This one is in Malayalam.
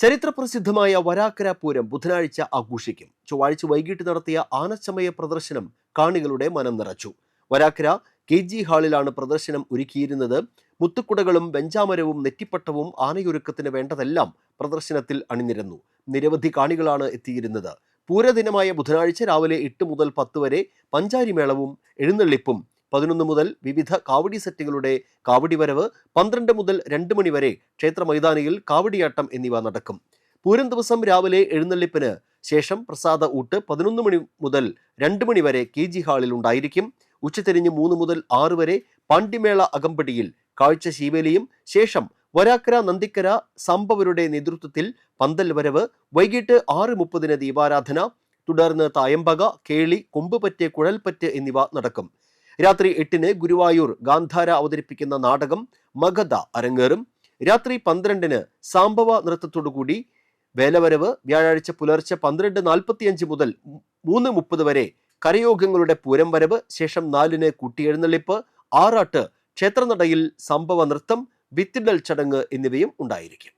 ചരിത്രപ്രസിദ്ധമായ വരാക്കര പൂരം ബുധനാഴ്ച ആഘോഷിക്കും. ചൊവ്വാഴ്ച വൈകിട്ട് നടത്തിയ ആനച്ചമയ പ്രദർശനം കാണികളുടെ മനം നിറച്ചു. വരാക്കര കെ ജി ഹാളിലാണ് പ്രദർശനം ഒരുക്കിയിരുന്നത്. മുത്തുക്കുടകളും വെഞ്ചാമരവും നെറ്റിപ്പട്ടവും ആനയൊരുക്കത്തിന് വേണ്ടതെല്ലാം പ്രദർശനത്തിൽ അണിനിരന്നു. നിരവധി കാണികളാണ് എത്തിയിരുന്നത്. പൂരദിനമായ ബുധനാഴ്ച രാവിലെ എട്ട് മുതൽ പത്ത് വരെ പഞ്ചാരിമേളവും എഴുന്നള്ളിപ്പും പതിനൊന്ന് മുതൽ വിവിധ കാവടി സെറ്റുകളുടെ കാവടി വരവ് പന്ത്രണ്ട് മുതൽ രണ്ട് മണി വരെ ക്ഷേത്ര മൈതാനിയിൽ കാവടിയാട്ടം എന്നിവ നടക്കും. പൂരം ദിവസം രാവിലെ എഴുന്നള്ളിപ്പിന് ശേഷം പ്രസാദ ഊട്ട് പതിനൊന്ന് മണി മുതൽ രണ്ട് മണി വരെ കെ ജി ഹാളിൽ ഉണ്ടായിരിക്കും. ഉച്ചതിരിഞ്ഞ് മൂന്ന് മുതൽ ആറ് വരെ പാണ്ഡിമേള അകമ്പടിയിൽ കാഴ്ച ശീവേലിയും ശേഷം വരാക്കര നന്ദിക്കര സംഭവരുടെ നേതൃത്വത്തിൽ പന്തൽ വരവ് വൈകിട്ട് ആറ് മുപ്പതിന് ദീപാരാധന തുടർന്ന് തായമ്പക കേളി കൊമ്പുപറ്റ് കുഴൽപ്പറ്റ് എന്നിവ നടക്കും. രാത്രി എട്ടിന് ഗുരുവായൂർ ഗാന്ധാര അവതരിപ്പിക്കുന്ന നാടകം മഗധ അരങ്ങേറും. രാത്രി പന്ത്രണ്ടിന് സാംബവ നൃത്തത്തോടുകൂടി വേലവരവ് വ്യാഴാഴ്ച പുലർച്ചെ പന്ത്രണ്ട് നാൽപ്പത്തിയഞ്ച് മുതൽ മൂന്ന് മുപ്പത് വരെ കരയോഗങ്ങളുടെ പൂരം വരവ് ശേഷം നാലിന് കുട്ടിയെഴുന്നള്ളിപ്പ് ആറാട്ട് ക്ഷേത്രനടയിൽ സംഭവ നൃത്തം വിത്തിടൽ ചടങ്ങ് എന്നിവയും ഉണ്ടായിരിക്കും.